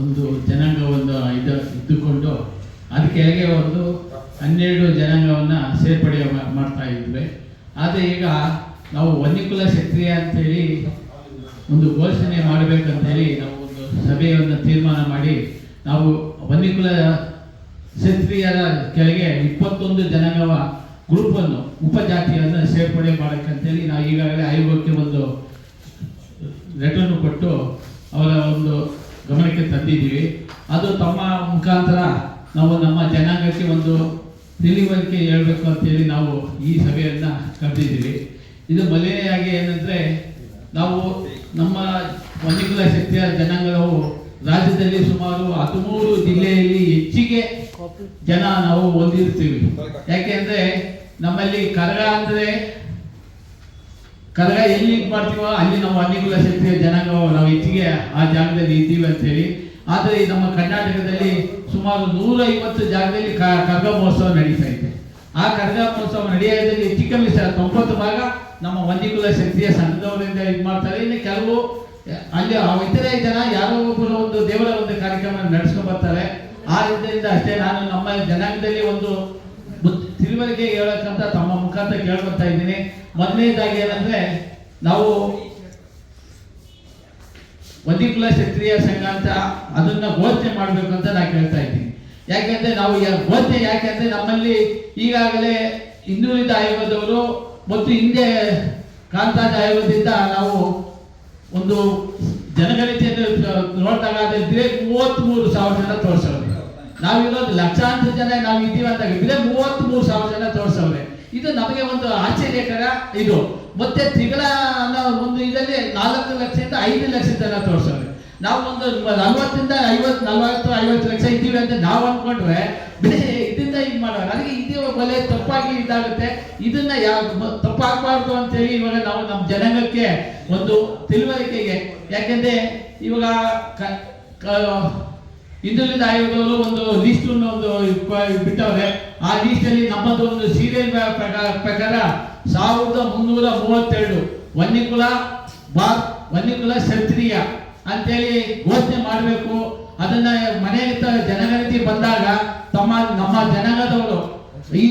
ಒಂದು ಜನಾಂಗವನ್ನು ಇದು, ಇದ್ದುಕೊಂಡು ಅದ ಕೆಳಗೆ ಒಂದು ಹನ್ನೆರಡು ಜನಾಂಗವನ್ನು ಸೇರ್ಪಡೆ ಮಾಡ್ತಾ ಇದ್ವಿ. ಆದರೆ ಈಗ ನಾವು ವನ್ಯಕುಲ ಕ್ಷತ್ರಿಯ ಅಂತೇಳಿ ಒಂದು ಘೋಷಣೆ ಮಾಡಬೇಕಂತೇಳಿ ನಾವು ಒಂದು ಸಭೆಯನ್ನು ತೀರ್ಮಾನ ಮಾಡಿ ನಾವು ವನ್ಯಕುಲ ಕ್ಷತ್ರಿಯರ ಕೆಳಗೆ ಇಪ್ಪತ್ತೊಂದು ಜನಾಂಗವ ಗ್ರೂಪನ್ನು, ಉಪಜಾತಿಯನ್ನು ಸೇರ್ಪಡೆ ಮಾಡಬೇಕಂತೇಳಿ ನಾವು ಈಗಾಗಲೇ ಆಯೋಗಕ್ಕೆ ಒಂದು ಲೆಟರ್ನು ಕೊಟ್ಟು ಅವರ ಒಂದು ಗಮನಕ್ಕೆ ತಂದಿದ್ದೀವಿ. ಅದು ತಮ್ಮ ಮುಖಾಂತರ ನಾವು ನಮ್ಮ ಜನಾಂಗಕ್ಕೆ ಒಂದು ತಿಳಿವಳಿಕೆ ಹೇಳಬೇಕು ಅಂತೇಳಿ ನಾವು ಈ ಸಭೆಯನ್ನು ಕರೆದಿದ್ದೀವಿ. ಇದು ಮೊದಲನೆಯಾಗಿ ಏನಂದರೆ ನಾವು ನಮ್ಮ ವನ್ಯಕುಲ ಶಕ್ತಿಯ ಜನಾಂಗವು ರಾಜ್ಯದಲ್ಲಿ ಸುಮಾರು ಹದಿಮೂರು ಜಿಲ್ಲೆಯಲ್ಲಿ ಹೆಚ್ಚಿಗೆ ಜನ ನಾವು ಹೊಂದಿರ್ತೀವಿ ಯಾಕೆಂದರೆ ನಮ್ಮಲ್ಲಿ ಕರಗ ಅಂದರೆ ಕರಗ ಎಲ್ಲಿ ಇದ್ ಮಾಡ್ತೀವೋ ಅಲ್ಲಿ ನಾವು ಅನ್ಯಕುಲ ಶಕ್ತಿಯ ಜನಾಂಗ ನಾವು ಹೆಚ್ಚಿಗೆ ಆ ಜಾಗದಲ್ಲಿ ಇದ್ದೀವಿ ಅಂತೇಳಿ ಆದರೆ ನಮ್ಮ ಕರ್ನಾಟಕದಲ್ಲಿ ಸುಮಾರು ನೂರ ಐವತ್ತು ಜಾಗದಲ್ಲಿ ಕರ್ಗ ಮಹೋತ್ಸವ ನಡೀತಾ ಇದೆ. ಆ ಕರ್ಗ ಮಹೋತ್ಸವ ನಡೆಯೋದ್ರಲ್ಲಿ ಹೆಚ್ಚು ಕಮ್ಮಿ ತೊಂಬತ್ತು ಭಾಗ ನಮ್ಮ ವಂದಿಕುಲ ಶಕ್ತಿಯ ಸಂಘದವರಿಂದ ಇದು ಮಾಡ್ತಾರೆ. ಇನ್ನು ಕೆಲವು, ಅಲ್ಲಿ ಇತರೆ ಜನ ಯಾರೋ ಒಬ್ಬರು ಒಂದು ದೇವರ ಒಂದು ಕಾರ್ಯಕ್ರಮ ನಡೆಸ್ಕೊಂಡು ಬರ್ತಾರೆ. ಆ ರೀತಿಯಿಂದ ಅಷ್ಟೇ ನಾನು ನಮ್ಮ ಜನಾಂಗದಲ್ಲಿ ಒಂದು ತಿಳುವಳಿಕೆ ಹೇಳಕ್ಕಂತ ತಮ್ಮ ಮುಖಾಂತರ ಕೇಳ್ಕೊತಾ ಇದ್ದೀನಿ. ಮೊದಲನೇದಾಗಿ ಏನಂದ್ರೆ, ನಾವು ವನ್ಯಕುಲ ಕ್ಷತ್ರಿಯ ಸಂಘ ಅಂತ ಅದನ್ನ ಘೋಷಣೆ ಮಾಡಬೇಕು ಅಂತ ನಾನು ಕೇಳ್ತಾ ಇದ್ದೀನಿ. ಯಾಕೆಂದ್ರೆ ನಾವು ಘೋಷಣೆ ಯಾಕೆಂದ್ರೆ ನಮ್ಮಲ್ಲಿ ಈಗಾಗಲೇ ಹಿಂದುಳಿದ ಆಯೋಗದವರು ಮತ್ತು ಹಿಂದೆ ಕಾಂತಾಜ ಆಯೋಗದಿಂದ ನಾವು ಒಂದು ಜನಗಣತಿಯನ್ನು ನೋಡಿದಾಗ ಅದಿದ್ರೆ ಮೂವತ್ತ್ಮೂರು ಸಾವಿರ ಜನ ತೋರಿಸವ್ರೆ. ನಾವಿರೋದು ಲಕ್ಷಾಂತರ ಜನ ನಾವು ಇದ್ದೀವಿ ಅಂತ ಇದ್ರೆ ಮೂವತ್ತ್ಮೂರು ಸಾವಿರ ಜನ ತೋರಿಸವ್ರೆ. ಇದು ನಮಗೆ ಒಂದು ಆಶ್ಚರ್ಯಕರ ಇದು. ಮತ್ತೆ ತಿಂಗಳ ಅನ್ನೋ ಒಂದು ಇದರಲ್ಲಿ ನಾಲ್ಕು ಲಕ್ಷದಿಂದ ಐದು ಲಕ್ಷ ಜನ ತೋರಿಸವ್ರೆ ನಾವು ಒಂದು ನಲ್ವತ್ತರಿಂದ ಐವತ್ತು ನಲ್ವತ್ತು, ಐವತ್ತು ಲಕ್ಷ ಇದ್ದೀವಿ ಅಂತ ನಾವು ಅನ್ಕೊಂಡ್ರೆ ಇದರಿಂದ ಇದು ಮಾಡೋಣ ನನಗೆ ಇದು ಒಲೆ ತಪ್ಪಾಗಿ ಇದಾಗುತ್ತೆ. ಇದನ್ನ ಯಾವ ತಪ್ಪಾಗಬಾರ್ದು ಅಂತೇಳಿ ಇವಾಗ ನಾವು ನಮ್ಮ ಜನಾಂಗಕ್ಕೆ ಒಂದು ತಿಳುವಳಿಕೆಗೆ. ಯಾಕೆಂದ್ರೆ ಇವಾಗ ಹಿಂದುಳಿದ ಆಯೋಗದವರು ಒಂದು ಲಿಸ್ಟ್ ಒಂದು ಬಿಟ್ಟವ್ರೆ. ಆ ಲಿಸ್ಟ್ ಅಲ್ಲಿ ನಮ್ಮದು ಒಂದು ಸೀರಿಯಲ್ ಪ್ರಕಾರ ಸಾವಿರದ ಮುನ್ನೂರ ಮೂವತ್ತೆರಡು ವನ್ಯಕುಲ ಬಾ ವನ್ಯಕುಲ ಕ್ಷತ್ರಿಯ ಅಂತೇಳಿ ಘೋಷಣೆ ಮಾಡಬೇಕು. ಅದನ್ನ ಮನೆಯಲ್ಲಿ ಜನಗಣತಿ ಬಂದಾಗ ತಮ್ಮ, ನಮ್ಮ ಜನಗದವರು ಈ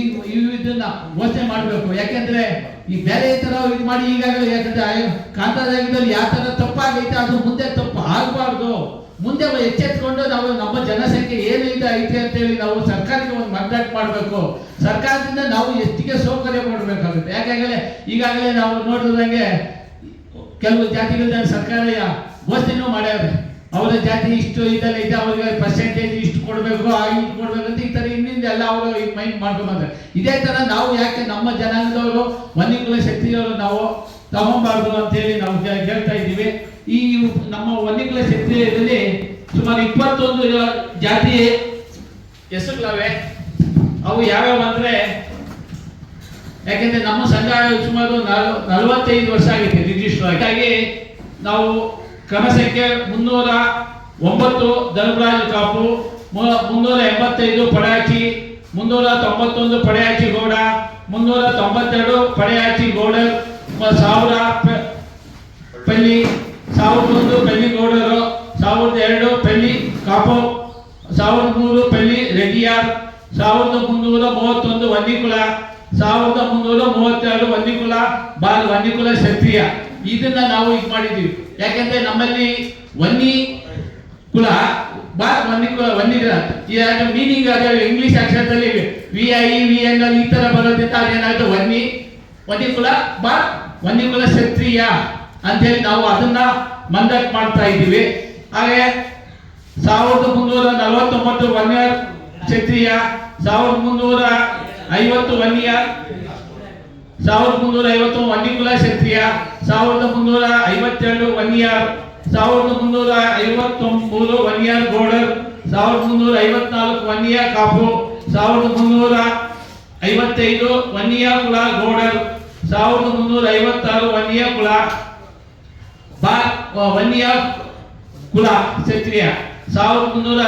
ಇದನ್ನ ಘೋಷಣೆ ಮಾಡಬೇಕು. ಯಾಕೆಂದ್ರೆ ಈ ಬೇರೆ ತರ ಇದು ಮಾಡಿ ಈಗಾಗಲೇ ಯಾಕಂದ್ರೆ ಕಾಂತಾದಾಯದಲ್ಲಿ ಯಾವ ತರ ತಪ್ಪಾಗೈತೆ ಅದು ಮುಂದೆ ತಪ್ಪು ಆಗಬಾರ್ದು. ಮುಂದೆ ಎಚ್ಚೆತ್ಕೊಂಡು ನಾವು ನಮ್ಮ ಜನಸಂಖ್ಯೆ ಏನು ಇದೆ, ಐತೆ ಅಂತೇಳಿ ನಾವು ಸರ್ಕಾರಕ್ಕೆ ಒಂದು ಮನದಟ್ಟು ಮಾಡಬೇಕು. ಸರ್ಕಾರದಿಂದ ನಾವು ಎಷ್ಟಿಗೆ ಸೌಕರ್ಯ ಕೊಡಬೇಕಾಗುತ್ತೆ? ಯಾಕಂದ್ರೆ ಈಗಾಗಲೇ ನಾವು ನೋಡಿದಂಗೆ ಕೆಲವು ಜಾತಿಗಳನ್ನ ಸರ್ಕಾರ ಘೋಷಣೆ ಮಾಡ್ಯಾರೆ ಅವರ ಜಾತಿ ಇಷ್ಟು ಇದೆಲ್ಲ ಇದೆ, ಅವ್ರಿಗೆ ಪರ್ಸೆಂಟೇಜ್ ಇಷ್ಟು ಕೊಡಬೇಕು, ಆ ಇಷ್ಟು ಕೊಡಬೇಕು ಅಂತ ಈ ಥರ ಇನ್ನಿಂದ ಎಲ್ಲ ಅವರು ಮೈಂಡ್ ಮಾಡ್ಕೊಂಡ್ರೆ ಇದೇ ಥರ ನಾವು ಯಾಕೆ ನಮ್ಮ ಜನಾಂಗದವರು ಮನೆಗಳ ಶಕ್ತಿಯವರು ನಾವು ತಗೊಂಬಾರ್ದು ಅಂತೇಳಿ ನಾವು ಹೇಳ್ತಾ ಇದ್ದೀವಿ. ಈ ನಮ್ಮ ವನ್ಯಕುಲ ಶಕ್ತಿಯಲ್ಲಿ ಸುಮಾರು ಇಪ್ಪತ್ತೊಂದು ಜಾತಿ ಹೆಸರುಗಳವೆ. ಅವು ಯಾವ್ಯಾವ ಅಂದ್ರೆ, ಯಾಕೆಂದ್ರೆ ನಮ್ಮ ಸಂಘ ಸುಮಾರು ನಾಲ್- ನಲವತ್ತೈದು ವರ್ಷ ಆಗಿದೆ ರಿಜಿಸ್ಟರ್ ಹಾಗಾಗಿ ನಾವು ಕ್ರಮ ಸಂಖ್ಯೆ ಮುನ್ನೂರ ಒಂಬತ್ತು ಧರ್ಮರಾಜ ಕಾಪು ಮುನ್ನೂರ ಎಂಬತ್ತೈದು ಪಡಾಚಿ ಮುನ್ನೂರ ತೊಂಬತ್ತೊಂದು ಪಡೆಯಾಚಿ ಗೌಡ, ಮುನ್ನೂರ ತೊಂಬತ್ತೆರಡು ಪಡೆಯಾಚಿ ಗೌಡರ್, ಮ- ಸಾವಿರ ಪಲ್ಲಿ ಸಾವಿರದ ಒಂದು ಪೆಲ್ಲಿ ಗೌಡರು ಸಾವಿರದ ಎರಡು ಪೆಲ್ಲಿ ಕಾಪು ಸಾವಿರದ ಮೂರು ಪೆಲ್ಲಿ ರೆಡ್ಡಿಯಾರ್ ಸಾವಿರದ ಮುನ್ನೂರ ಮೂವತ್ತೊಂದು ವನ್ನಿಕುಲ ಸಾವಿರದ ಮುನ್ನೂರ ಮೂವತ್ತೆರಡು ವನ್ನಿಕುಲ, ಬಾಲ್ ವನ್ನಿಕುಲ ಕ್ಷತ್ರಿಯ. ಇದನ್ನ ನಾವು ಇದು ಮಾಡಿದ್ದೀವಿ ಯಾಕೆಂದ್ರೆ ನಮ್ಮಲ್ಲಿ ವನ್ನಿ ಕುಲ, ಬಾಲ್ ವನ್ನಿಕುಲ ವನ್ನಿಕುಲ ಎರಡು ಮೀನಿಂಗ್ ಅದೇ ಇಂಗ್ಲಿಷ್ ಅಕ್ಷರದಲ್ಲಿ V I V N E ತರ ಬರೋದ್ರಿಂದ ಅದೇನಾಯ್ತು ವನ್ನಿ, ವನ್ನಿಕುಲ ಬಾ ವನ್ನಿಕುಲ ಕ್ಷತ್ರಿಯ. ಅಂತೇಳಿ ನಾವು ಅದನ್ನ ಮಂಡಕ್ ಮಾಡ್ತಾ ಇದ್ದೀವಿ. ಹಾಗೆ ಸಾವಿರದ ಮುನ್ನೂರ ನಲವತ್ತೊಂಬತ್ತು ವನ್ಯ ಕ್ಷತ್ರಿಯ, ಸಾವಿರದ ಮುನ್ನೂರ ಐವತ್ತು ವನ್ಯ, ಸಾವಿರದ ಮುನ್ನೂರ ಐವತ್ತು ವನ್ಯಕುಲ ಕ್ಷತ್ರಿಯ, ಸಾವಿರದ ಮುನ್ನೂರ ಐವತ್ತೆರಡು ವನ್ಯಾರ್ ಸಾವಿರದ ಮುನ್ನೂರ ಐವತ್ತೊಂಬತ್ತು ಒನ್ ಇಯರ್ ಗೋಡರ್ ಸಾವಿರದ ಮುನ್ನೂರ ಐವತ್ನಾಲ್ಕು ವನ್ಯ ಕಾಪು, ಸಾವಿರದ ಮುನ್ನೂರ ಐವತ್ತೈದು ವನ್ಯ ಕುಲ ಗೋಡರ್, ಸಾವಿರದ ಮುನ್ನೂರ ಐವತ್ತಾರು ವನ್ಯ ಕುಲ ವನ್ಯ ಕುಲ ಕ್ಷತ್ರಿಯ. ಸಾವಿರದ ಮುನ್ನೂರ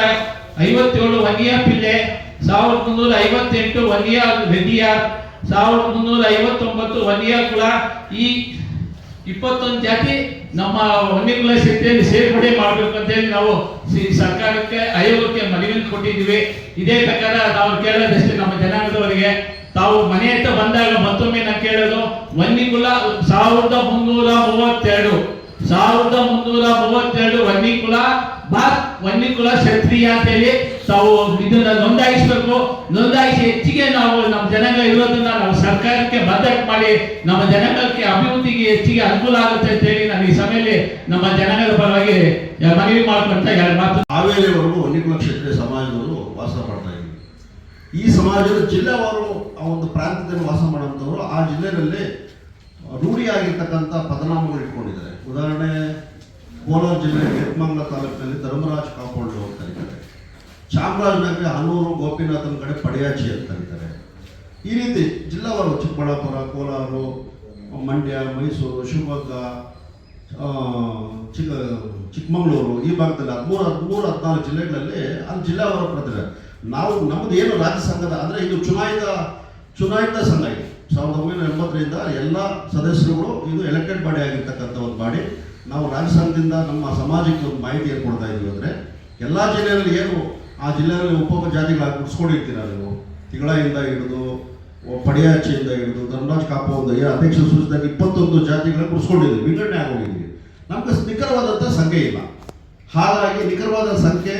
ಐವತ್ತೇಳು ವನ್ಯ ಪಿಲ್ಲೆ ಸಾವಿರದ ಮುನ್ನೂರ ಐವತ್ತೆಂಟು ವನ್ಯ ರೆಡ್ಡಿಯಾರ್ ಸಾವಿರದ ಮುನ್ನೂರ ಐವತ್ತೊಂಬತ್ತು ವನ್ಯ ಕುಲ. ಈ ಇಪ್ಪತ್ತೊಂದು ಜಾತಿ ನಮ್ಮ ಹೊನ್ನಿಕುಲ ಶಕ್ತಿಯಲ್ಲಿ ಸೇರ್ಪಡೆ ಮಾಡಬೇಕು ಅಂತ ಹೇಳಿ ನಾವು ಸರ್ಕಾರಕ್ಕೆ, ಆಯೋಗಕ್ಕೆ ಮನವಿ ಕೊಟ್ಟಿದ್ದೀವಿ. ಇದೇ ಪ್ರಕಾರ ನಾವು ಕೇಳೋದಷ್ಟೇ ನಮ್ಮ ಜನಾಂಗದವರಿಗೆ. ತಾವು ಮನೆ ಹತ್ರ ಬಂದಾಗ ಮತ್ತೊಮ್ಮೆ ನಾನು ಕೇಳೋದು ವನ್ನಿಕುಲ ಸಾವಿರದ ಮುನ್ನೂರ ಮೂವತ್ತೆರಡು. ಸಾವಿರದ ಮುನ್ನೂರ ಮೂವತ್ತೆರಡು ವನ್ನಿಕುಲ ಬಾತ್ ವನ್ನಿಕುಲ ಕ್ಷತ್ರಿಯ ಅಂತ ಹೇಳಿ ತಾವು ಇದನ್ನ ನೋಂದಾಯಿಸಬೇಕು. ನೋಂದಾಯಿಸಿ ಹೆಚ್ಚಿಗೆ ನಾವು ನಮ್ಮ ಜನಗಳ ಇರೋದನ್ನ ನಾವು ಸರ್ಕಾರಕ್ಕೆ ಬಜೆಟ್ ಮಾಡಿ ನಮ್ಮ ಜನಾಂಗಕ್ಕೆ ಅಭಿವೃದ್ಧಿಗೆ ಹೆಚ್ಚಿಗೆ ಅನುಕೂಲ ಆಗುತ್ತೆ ಅಂತ ಹೇಳಿ ನಾನು ಈ ಸಮಯದಲ್ಲಿ ನಮ್ಮ ಜನಾಂಗದ ಪರವಾಗಿ ಮನವಿ ಮಾಡ್ಕೊಂತ ಎರಡು ಮಾತು. ಹಾವೇರಿವರೆಗೂ ವನ್ನಿಕುಲ ಕ್ಷೇತ್ರ ಸಮಾಜದವರು ವಾಸ ಮಾಡ್ತಾ ಇದ್ದೀವಿ ಈ ಸಮಾಜದ ಜಿಲ್ಲೆವಾರು ಆ ಒಂದು ಪ್ರಾಂತ್ಯದಲ್ಲಿ ವಾಸ ಮಾಡುವಂಥವ್ರು ಆ ಜಿಲ್ಲೆಯಲ್ಲಿ ರೂಢಿಯಾಗಿರ್ತಕ್ಕಂಥ ಪದನಾಮಗಳು ಇಟ್ಕೊಂಡಿದ್ದಾರೆ. ಉದಾಹರಣೆ, ಕೋಲಾರ ಜಿಲ್ಲೆ ನೆಲಮಂಗಲ ತಾಲೂಕಿನಲ್ಲಿ ಧರ್ಮರಾಜ್ ಕಾಂಪೌಂಡ್ ಅಂತ ಕರೀತಾರೆ. ಚಾಮರಾಜನಗರ ಹನೂರು, ಗೋಪಿನಾಥನ ಕಡೆ ಪಡೆಯಾಚಿ ಅಂತ ಕರೀತಾರೆ. ಈ ರೀತಿ ಜಿಲ್ಲಾವಾರು ಚಿಕ್ಕಬಳ್ಳಾಪುರ, ಕೋಲಾರ, ಮಂಡ್ಯ, ಮೈಸೂರು, ಶಿವಮೊಗ್ಗ ಚಿಕ್ಕ, ಚಿಕ್ಕಮಗಳೂರು ಈ ಭಾಗದಲ್ಲಿ ಹದಿಮೂರು ಹದಿಮೂರು ಹದಿನಾಲ್ಕು ಜಿಲ್ಲೆಗಳಲ್ಲಿ ಅಲ್ಲಿ ಜಿಲ್ಲಾವಾರು ಪಡೆದಿದೆ ನಾವು ನಮ್ಮದು ಏನು ರಾಜ್ಯ ಸಂಘದ, ಅಂದರೆ ಇದು ಚುನಾಯಿತ ಚುನಾಯಿತ ಸಂಘ ಇದು. ಸಾವಿರದ ಒಂಬೈನೂರ ಎಂಬತ್ತರಿಂದ ಎಲ್ಲ ಸದಸ್ಯರುಗಳು ಇದು ಎಲೆಕ್ಟೆಡ್ ಬಾಡಿ ಆಗಿರ್ತಕ್ಕಂಥ ಒಂದು ಬಾಡಿ. ನಾವು ರಾಜಸ್ಥಾನದಿಂದ ನಮ್ಮ ಸಮಾಜಕ್ಕೆ ಒಂದು ಮಾಹಿತಿಯನ್ನು ಕೊಡ್ತಾ ಇದ್ದೀವಿ ಅಂದರೆ, ಎಲ್ಲ ಜಿಲ್ಲೆಯಲ್ಲಿ ಏನು ಆ ಜಿಲ್ಲೆಯಲ್ಲಿ ಉಪ ಜಾತಿಗಳಾಗಿ ಗುಡ್ಸ್ಕೊಂಡಿರ್ತೀರ ನೀವು? ತಿಂಗಳಿಂದ ಹಿಡಿದು ಪಡಿಯಾಚೆಯಿಂದ ಹಿಡಿದು ಧನರಾಜ್ ಕಾಪುವಿಂದ ಅಧ್ಯಕ್ಷ ಸೂಚಿಸಿದಾಗ ಇಪ್ಪತ್ತೊಂದು ಜಾತಿಗಳನ್ನ ಗುಡ್ಸ್ಕೊಂಡಿದ್ದೀವಿ ವಿಂಗಡಣೆ ಆಗೋಗಿದ್ದೀವಿ ನಮ್ಗೆ ನಿಖರವಾದಂಥ ಸಂಖ್ಯೆ ಇಲ್ಲ. ಹಾಗಾಗಿ ನಿಖರವಾದ ಸಂಖ್ಯೆ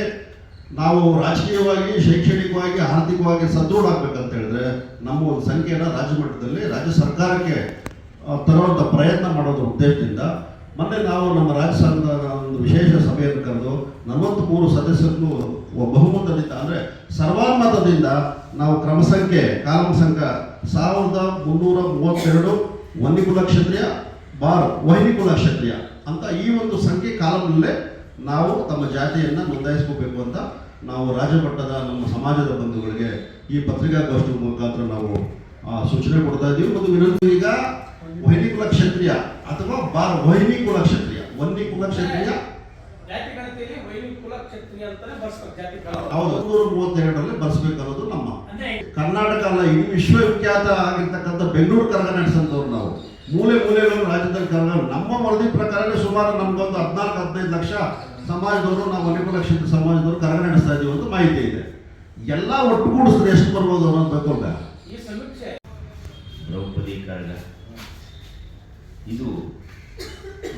ನಾವು ರಾಜಕೀಯವಾಗಿ, ಶೈಕ್ಷಣಿಕವಾಗಿ, ಆರ್ಥಿಕವಾಗಿ ಸದೃಢ ಆಗ್ಬೇಕಂತ ಹೇಳಿದ್ರೆ ನಮ್ಮ ಒಂದು ಸಂಖ್ಯೆಯನ್ನು ರಾಜ್ಯ ಮಟ್ಟದಲ್ಲಿ ರಾಜ್ಯ ಸರ್ಕಾರಕ್ಕೆ ತರುವಂಥ ಪ್ರಯತ್ನ ಮಾಡೋದ್ರ ಉದ್ದೇಶದಿಂದ ಮೊನ್ನೆ ನಾವು ನಮ್ಮ ರಾಜ್ಯ ಸಂಘದ ಒಂದು ವಿಶೇಷ ಸಭೆಯನ್ನು ಕರೆದು ನಲವತ್ತ್ಮೂರು ಸದಸ್ಯರನ್ನು ಬಹುಮತದಿಂದ ಅಂದರೆ ಸರ್ವಾನುಮತದಿಂದ ನಾವು ಕ್ರಮ ಸಂಖ್ಯೆ ಕಾನೂನು ಸಂಖ್ಯೆ ಸಾವಿರದ ಮುನ್ನೂರ ಮೂವತ್ತೆರಡು ವನ್ನಿಕುಲ ಕ್ಷತ್ರಿಯ, ಬಾರ್ ವೈನಿಕುಲ ಕ್ಷತ್ರಿಯ ಅಂತ ಈ ಒಂದು ಸಂಖ್ಯೆ ಕಾಲಂನಲ್ಲೇ ನಾವು ತಮ್ಮ ಜಾತಿಯನ್ನು ನೋಂದಾಯಿಸ್ಕೋಬೇಕು ಅಂತ ನಾವು ರಾಜಮಟ್ಟದ ನಮ್ಮ ಸಮಾಜದ ಬಂಧುಗಳಿಗೆ ಈ ಪತ್ರಿಕಾಗೋಷ್ಠಿ ಮುಖಾಂತರ ನಾವು ಸೂಚನೆ ಕೊಡ್ತಾ ಇದ್ದೀವಿ. ಮತ್ತು ವಿನಂತಿ ಈಗ ವೈನಿಕುಲ ಕ್ಷತ್ರಿಯ ಅಥವಾ ಬಾರ್ ವಹಿನಿ ಕುಲ ಕ್ಷತ್ರಿಯ. ವನ್ನಿ ಕುಲ ಕ್ಷತ್ರಿಯ. ಹೌದು ನೂರ ಮೂವತ್ತೆರಡರಲ್ಲಿ ಬರ್ಸ್ಬೇಕನ್ನೋದು ನಮ್ಮ. ಕರ್ನಾಟಕ ಅಲ್ಲ ಇಡೀ ವಿಶ್ವವಿಖ್ಯಾತ ಆಗಿರ್ತಕ್ಕಂಥ ಬೆಂಗಳೂರು ಕರಗ ನಡೆಸಂತವ್ರು ನಾವು. ಮೂಲೆ ಮೂಲೆಗಳನ್ನು ರಾಜ್ಯದಲ್ಲಿ ಕಾರಣ ನಮ್ಮ ವರದಿ ಪ್ರಕಾರನೇ ಸುಮಾರು ನಮ್ಗೊಂದು ಹದಿನಾಲ್ಕು ಹದಿನೈದು ಲಕ್ಷ ಸಮಾಜದವರು ನಾವು ಅನೇಕ ಲಕ್ಷ ಸಮಾಜದವರು ಕರಗ ನಡೆಸ್ತಾ ಇದೀವಿ ಅಂತ ಮಾಹಿತಿ ಇದೆ. ಎಲ್ಲ ಒಟ್ಟುಗೂಡಿಸಿದ್ರೆ ಎಷ್ಟು ಬರ್ಬೋದು ಅನ್ನೋದು ತಗೊಂಡ ದ್ರೌಪದಿ ಕರಗ. ಇದು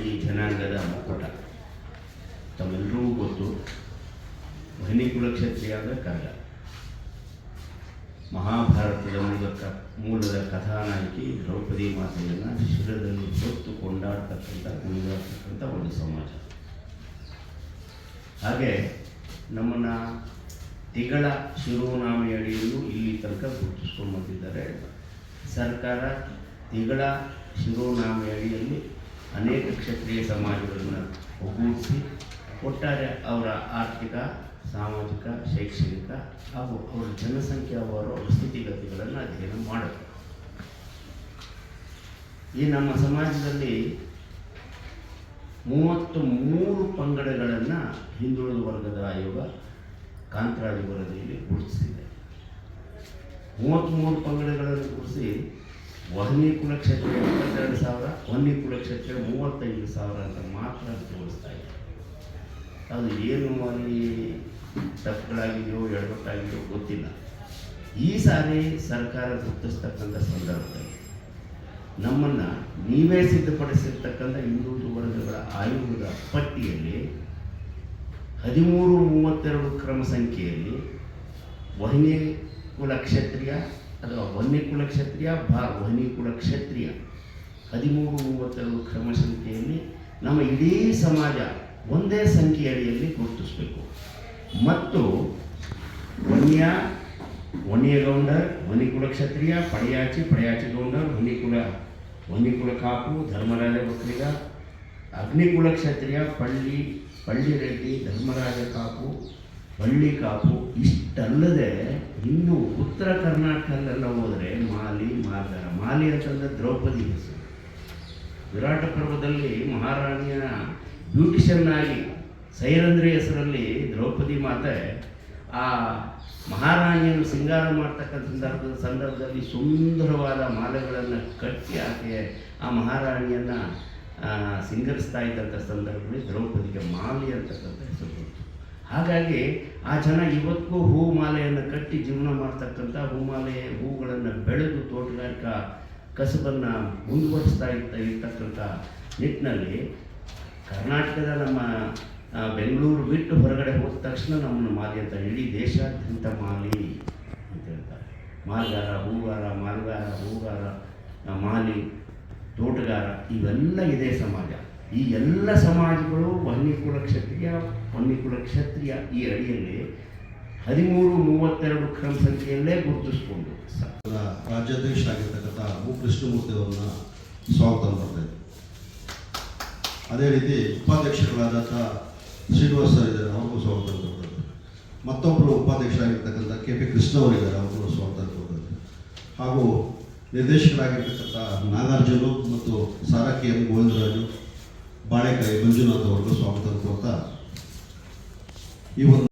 ಈ ಜನಾಂಗದ ಮುಕ್ಕುಟ ತಮ್ಮೆಲ್ಲರಿಗೂ ಗೊತ್ತು. ವೈನಿಕುಲ ಕ್ಷತ್ರಿಯ ಅಂದರೆ ಕರಗ. ಮಹಾಭಾರತದ ಮೂಲಕ ಮೂಲದ ಕಥಾನಾಯಕಿ ದ್ರೌಪದಿ ಮಾತೆಯನ್ನು ಶಿರದಲ್ಲಿ ಹೊತ್ತು ಕೊಂಡಾಡ್ತಕ್ಕಂಥ ಕುಣಿದಾಡ್ತಕ್ಕಂಥ ಒಂದು ಸಮಾಜ. ಹಾಗೆ ನಮ್ಮನ್ನು ತಿಗಳ ಶಿರೋನಾಮೆ ಅಡಿಯಲ್ಲೂ ಇಲ್ಲಿ ತನಕ ಗುರುತಿಸ್ಕೊಂಡು ಬಂದಿದ್ದಾರೆ. ಸರ್ಕಾರ ತಿಗಳ ಶಿರೋನಾಮೆ ಅಡಿಯಲ್ಲಿ ಅನೇಕ ಕ್ಷತ್ರಿಯ ಸಮಾಜಗಳನ್ನು ಒಗ್ಗೂಡಿಸಿ ಒಟ್ಟಾರೆ ಅವರ ಆರ್ಥಿಕ, ಸಾಮಾಜಿಕ, ಶೈಕ್ಷಣಿಕ ಹಾಗೂ ಅವರ ಜನಸಂಖ್ಯಾವಾರು ಸ್ಥಿತಿಗತಿಗಳನ್ನು ಅಧ್ಯಯನ ಮಾಡಬೇಕು ಈ ನಮ್ಮ ಸಮಾಜದಲ್ಲಿ ಮೂವತ್ತು ಮೂರು ಪಂಗಡಗಳನ್ನು ಹಿಂದುಳಿದ ವರ್ಗದ ಆಯೋಗ ಕಾಂತರಾಜ ವರದಿಯಲ್ಲಿ ಗುರುತಿಸಿದೆ ಮೂವತ್ತ್ಮೂರು ಪಂಗಡಗಳನ್ನು ಗುರುತಿಸಿ ವಹನಿ ಕುಲಕ್ಷೇತ್ರ ಇಪ್ಪತ್ತೆರಡು ಸಾವಿರ ವನ್ನಿ ಕುಲಕ್ಷೇತ್ರ ಮೂವತ್ತೈದು ಸಾವಿರ ಅಂತ ಮಾತ್ರ ತೋರಿಸ್ತಾ ಇದೆ. ಅದು ಏನು ಅಲ್ಲಿ ತಪ್ಪುಗಳಾಗಿದೆಯೋ ಎಡವಟ್ಟಾಗಿದೆಯೋ ಗೊತ್ತಿಲ್ಲ. ಈ ಸಾರಿ ಸರ್ಕಾರ ಗುರುತಿಸ್ತಕ್ಕಂಥ ಸಂದರ್ಭದಲ್ಲಿ ನಮ್ಮನ್ನು ನೀವೇ ಸಿದ್ಧಪಡಿಸಿರ್ತಕ್ಕಂಥ ಹಿಂದುಳಿದ ವರ್ಗಗಳ ಆಯೋಗದ ಪಟ್ಟಿಯಲ್ಲಿ ಹದಿಮೂರು, ಮೂವತ್ತೆರಡು ಕ್ರಮ ಸಂಖ್ಯೆಯಲ್ಲಿ ವಹನಿ ಕುಲ ಕ್ಷತ್ರಿಯ ಅಥವಾ ವನ್ಯ ಕುಲ ಕ್ಷತ್ರಿಯ, ಭಾ ವಹನಿ ಕುಲ ಕ್ಷತ್ರಿಯ ಹದಿಮೂರು, ಮೂವತ್ತೆರಡು ಕ್ರಮ ಸಂಖ್ಯೆಯಲ್ಲಿ ನಮ್ಮ ಇಡೀ ಸಮಾಜ ಒಂದೇ ಸಂಖ್ಯೆ ಅಡಿಯಲ್ಲಿ ಗುರುತಿಸಬೇಕು. ಮತ್ತು ವನ್ಯ, ವನ್ಯಗೌಂಡರ್ ವನಿಕುಲ ಕ್ಷತ್ರಿಯ ಪಡೆಯಾಚಿ ಪಡೆಯಾಚಿ ಗೌಂಡರ್ ವನಿಕುಲ ವನಿಕುಲ ಕಾಪು, ಧರ್ಮರಾಜ ಬಕ್ರಿಗ ಅಗ್ನಿಕುಲ ಕ್ಷತ್ರಿಯ ಪಳ್ಳಿ ಪಳ್ಳಿ ರೆಡ್ಡಿ, ಧರ್ಮರಾಜ ಕಾಪು, ಪಳ್ಳಿ ಕಾಪು ಇಷ್ಟಲ್ಲದೆ ಇನ್ನು ಉತ್ತರ ಕರ್ನಾಟಕದಲ್ಲೆಲ್ಲ ಹೋದರೆ ಮಾಲಿ, ಮಾರ್ಗರ. ಮಾಲಿ ಅಂತಂದರೆ ದ್ರೌಪದಿ ಹೆಸರು. ವಿರಾಟ ಪರ್ವದಲ್ಲಿ ಮಹಾರಾಣಿಯ ಬ್ಯೂಟಿಷಿಯನ್ ಆಗಿ ಸೈರಂದ್ರಿ ಹೆಸರಲ್ಲಿ ದ್ರೌಪದಿ ಮಾತೆ ಆ ಮಹಾರಾಣಿಯನ್ನು ಸಿಂಗಾರ ಮಾಡ್ತಕ್ಕಂಥ ಸಂದರ್ಭದ ಸಂದರ್ಭದಲ್ಲಿ ಸುಂದರವಾದ ಮಾಲೆಗಳನ್ನು ಕಟ್ಟಿ ಆಕೆ ಆ ಮಹಾರಾಣಿಯನ್ನು ಸಿಂಗರಿಸ್ತಾ ಇದ್ದಂಥ ಸಂದರ್ಭದಲ್ಲಿ ದ್ರೌಪದಿಗೆ ಮಾಲೆ ಅಂತಕ್ಕಂಥ ಹೆಸರು ಬಂತು. ಹಾಗಾಗಿ ಆ ಜನ ಇವತ್ತಿಗೂ ಹೂ ಮಾಲೆಯನ್ನು ಕಟ್ಟಿ ಜೀವನ ಮಾಡ್ತಕ್ಕಂಥ ಹೂಮಾಲೆ ಹೂಗಳನ್ನು ಬೆಳೆದು ತೋಟಗಾರಿಕಾ ಕಸಬನ್ನು ಮುಂದುವರಿಸ್ತಾ ಇರ್ತ ಇರ್ತಕ್ಕಂಥ ನಿಟ್ಟಿನಲ್ಲಿ ಕರ್ನಾಟಕದ ನಮ್ಮ ಬೆಂಗಳೂರು ಬಿಟ್ಟು ಹೊರಗಡೆ ಹೋದ ತಕ್ಷಣ ನಮ್ಮನ್ನು ಮಾಲಿ ಅಂತ ಇಡೀ ದೇಶಾದ್ಯಂತ ಮಾಲಿ ಅಂತ ಹೇಳ್ತಾರೆ. ಮಾಲ್ಗಾರ, ಹೂಗಾರ ಮಾಲ್ಗಾರ, ಹೂಗಾರ ಮಾಲಿ, ತೋಟಗಾರ, ಇವೆಲ್ಲ ಇದೇ ಸಮಾಜ. ಈ ಎಲ್ಲ ಸಮಾಜಗಳು ವನ್ಯಕುಲ ಕ್ಷತ್ರಿಯ ವನ್ಯಕುಲ ಕ್ಷತ್ರಿಯ ಈ ಅಡಿಯಲ್ಲಿ ಹದಿಮೂರು, ಮೂವತ್ತೆರಡು ಕ್ರಮ ಸಂಖ್ಯೆಯಲ್ಲೇ ಗುರುತಿಸ್ಕೊಂಡು. ರಾಜ್ಯಾಧ್ಯಕ್ಷ ಆಗಿರ್ತಕ್ಕಂಥ ಮು ಕೃಷ್ಣಮೂರ್ತಿ ಅವರನ್ನ ಸ್ವಾಗತ ಮಾಡ್ತಾ ಅದೇ ರೀತಿ ಉಪಾಧ್ಯಕ್ಷಗಳಾದಂಥ ಶ್ರೀನಿವಾಸ್ ಸರ್ ಇದ್ದಾರೆ, ಅವ್ರಿಗೂ ಸ್ವಾಗತ ಕೊಡೋದು ಮತ್ತೊಬ್ಬರು ಉಪಾಧ್ಯಕ್ಷರಾಗಿರ್ತಕ್ಕಂಥ ಕೆ ಪಿ ಕೃಷ್ಣ ಅವರಿದ್ದಾರೆ ಅವ್ರಿಗೂ ಸ್ವಾಗತ ಕೊಡೋದು ಹಾಗೂ ನಿರ್ದೇಶಕರಾಗಿರ್ತಕ್ಕಂಥ ನಾಗಾರ್ಜುನು ಮತ್ತು ಸಾರಕಿ ಎಂ ಗೋವಿಂದರಾಜು ಬಾಳೆಕಾಯಿ ಮಂಜುನಾಥ್ ಅವ್ರಿಗೂ ಸ್ವಾಗತ ಕೊಡ್ತಾ ಈ ಒಂದು